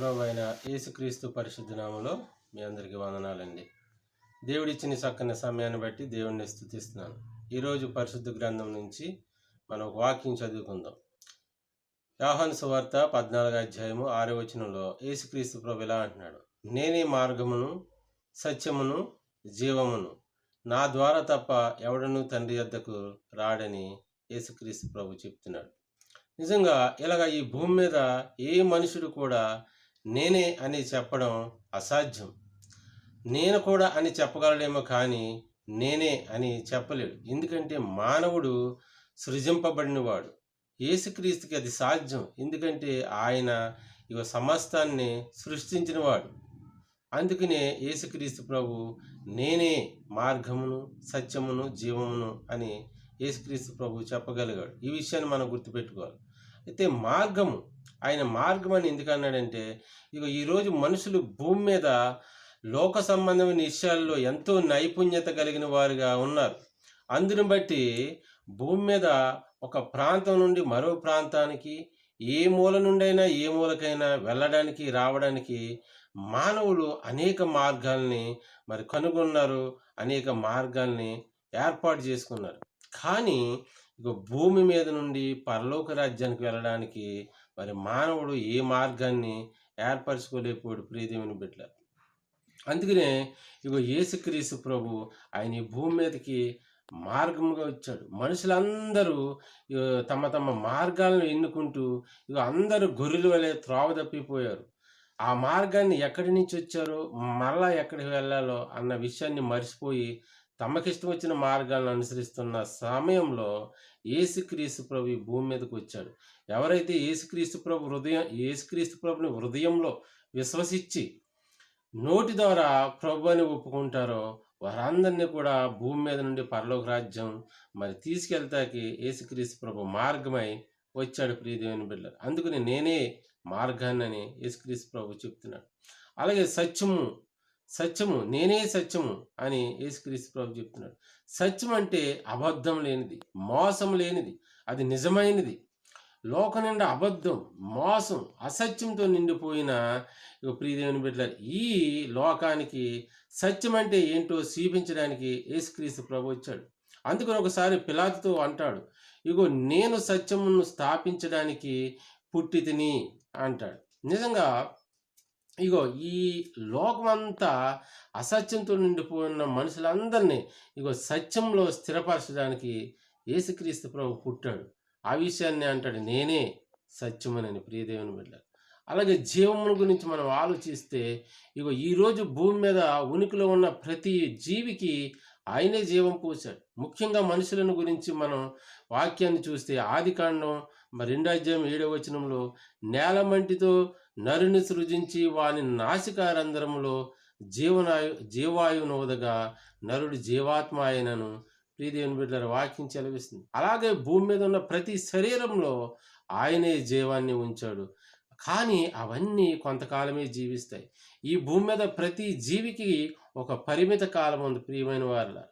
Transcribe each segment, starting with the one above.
ప్రభు అయిన యేసుక్రీస్తు పరిశుద్ధ నామంలో మీ అందరికీ వందనాలండి. దేవుడిచ్చిన చక్కని సమయాన్ని బట్టి దేవుణ్ణి స్థుతిస్తున్నాను. ఈరోజు పరిశుద్ధ గ్రంథం నుంచి మనం ఒక వాక్యం చదువుకుందాం. యోహాను సువార్త పద్నాలుగు అధ్యాయము ఆరో వచనంలో యేసుక్రీస్తు ప్రభు ఇలా అంటున్నాడు నేనే మార్గమును సత్యమును జీవమును. నా ద్వారా తప్ప ఎవడను తండ్రి వద్దకు రాడని యేసుక్రీస్తు ప్రభు చెప్తున్నాడు. నిజంగా ఇలాగ ఈ భూమి మీద ఏ మనుషుడు కూడా నేనే అని చెప్పడం అసాధ్యం. నేను కూడా అని చెప్పగలడేమో కానీ నేనే అని చెప్పలేడు. ఎందుకంటే మానవుడు సృజింపబడినవాడు. యేసుక్రీస్తుకి అది సాధ్యం. ఎందుకంటే ఆయన ఇవ సమస్తాన్ని సృష్టించినవాడు. అందుకనే యేసుక్రీస్తు ప్రభు నేనే మార్గమును సత్యమును జీవమును అని యేసుక్రీస్తు ప్రభు చెప్పగలిగాడు. ఈ విషయాన్ని మనం గుర్తుపెట్టుకోవాలి. అయితే మార్గము. ఆయన మార్గం అని ఎందుకు అన్నాడంటే ఇక ఈరోజు మనుషులు భూమి మీద లోక సంబంధమైన విషయాల్లో ఎంతో నైపుణ్యత కలిగిన వారుగా ఉన్నారు. అందుని బట్టి భూమి మీద ఒక ప్రాంతం నుండి మరో ప్రాంతానికి ఏ మూల నుండైనా ఏ మూలకైనా వెళ్ళడానికి రావడానికి మానవులు అనేక మార్గాల్ని మరి కనుగొన్నారు అనేక మార్గాల్ని ఏర్పాటు చేసుకున్నారు. కానీ ఇక భూమి మీద నుండి పరలోక రాజ్యానికి వెళ్ళడానికి మరి మానవుడు ఏ మార్గాన్ని ఏర్పరచుకోలేకపోయాడు ప్రియదేవుని బిడ్డ అందుకనే ఇగో యేసుక్రీస్తు ప్రభు ఆయన ఈ భూమి మీదకి మార్గముగా వచ్చాడు. మనుషులందరూ తమ తమ మార్గాలను ఎన్నుకుంటూ ఇక అందరూ గొర్రెల వలె త్రోవ తప్పిపోయారు. ఆ మార్గాన్ని ఎక్కడి నుంచి వచ్చారో? మరలా ఎక్కడికి వెళ్ళాలో అన్న విషయాన్ని మర్చిపోయి తమకిష్టం వచ్చిన మార్గాలను అనుసరిస్తున్న సమయంలో ఏసుక్రీస్తు ప్రభు ఈ భూమి మీదకి వచ్చాడు. ఎవరైతే ఏసుక్రీస్తు ప్రభు హృదయం ఏసుక్రీస్తు ప్రభుని హృదయంలో విశ్వసించి నోటి ద్వారా ప్రభు అని ఒప్పుకుంటారో వారందరినీ కూడా భూమి మీద నుండి పరలోక రాజ్యం మరి తీసుకెళ్తాకి ఏసుక్రీస్తు ప్రభు మార్గమై వచ్చాడు ప్రియదేవుని బిడ్డ అందుకని నేనే మార్గాన్ని అని యేసుక్రీస్తు ప్రభు చెప్తున్నాడు. అలాగే సత్యము సత్యము నేనే సత్యము అని యేసుక్రీస్తు ప్రభు చెప్తున్నాడు. సత్యం అంటే అబద్ధం లేనిది మోసం లేనిది అది నిజమైనది. లోక నిండా అబద్ధం మోసం అసత్యంతో నిండిపోయిన ప్రియదేవుని బిడ్డలారు ఈ లోకానికి సత్యం అంటే ఏంటో చూపించడానికి యేసుక్రీస్తు ప్రభు వచ్చాడు. అందుకని ఒకసారి పిలాతుతో అంటాడు ఇగో నేను సత్యమును స్థాపించడానికి పుట్టితిని అంటాడు. నిజంగా ఇగో ఈ లోకమంతా అసత్యంతో నిండిపోయిన మనుషులందరినీ ఇగో సత్యంలో స్థిరపరచడానికి యేసుక్రీస్తు ప్రభు పుట్టాడు. ఆ విషయాన్ని అంటాడు నేనే సత్యమనని ప్రియదేవుని బిడ్డ అలాగే జీవముల గురించి మనం ఆలోచిస్తే ఇగో ఈరోజు భూమి మీద ఉనికిలో ఉన్న ప్రతి జీవికి ఆయనే జీవం పోశాడు. ముఖ్యంగా మనుషులను గురించి మనం వాక్యాన్ని చూస్తే ఆది కాండం మరి రెండో అధ్యాయం ఏడవ వచనంలో నేల మంటితో నరుని సృజించి వాని నాసికారంధ్రములో జీవనాయు జీవాయువును వదగా నరుడు జీవాత్మ ఆయనను ప్రియదేవుని బిడ్డల వాక్యం చెలవిస్తుంది. అలాగే భూమి మీద ఉన్న ప్రతి శరీరంలో ఆయనే జీవాన్ని ఉంచాడు. కానీ అవన్నీ కొంతకాలమే జీవిస్తాయి. ఈ భూమి మీద ప్రతి జీవికి ఒక పరిమిత కాలం ఉంది ప్రియమైన వారిలా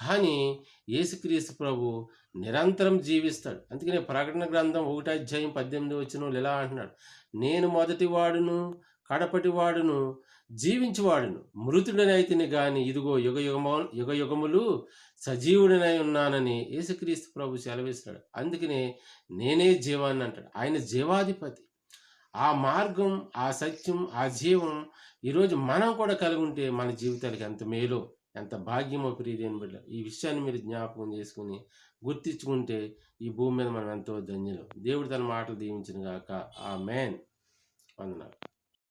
కానీ యేసుక్రీస్తు ప్రభు నిరంతరం జీవిస్తాడు. అందుకనే ప్రకటన గ్రంథం ఒకటి అధ్యాయం పద్దెనిమిది వచ్చిన ఇలా అంటున్నాడు నేను మొదటి వాడును కడపటి వాడును జీవించువాడును మృతుడనైతిని గాని ఇదిగో యుగ యుగమ యుగ యుగములు సజీవుడనై ఉన్నానని యేసుక్రీస్తు ప్రభు సెలవిస్తాడు. అందుకనే నేనే జీవాన్ని అంటాడు. ఆయన జీవాధిపతి. ఆ మార్గం ఆ సత్యం ఆ జీవం ఈరోజు మనం కూడా కలిగి ఉంటే మన జీవితాలకు ఎంత మేలో ఎంత భాగ్యమో ప్రియదేని బిడ్డ ఈ విషయాన్ని మీరు జ్ఞాపకం చేసుకుని గుర్తించుకుంటే ఈ భూమి మీద మనం ఎంతో ధన్యులు. దేవుడు తన మాటలు దీవించిన గాక. ఆ మేన్ వందనాలు.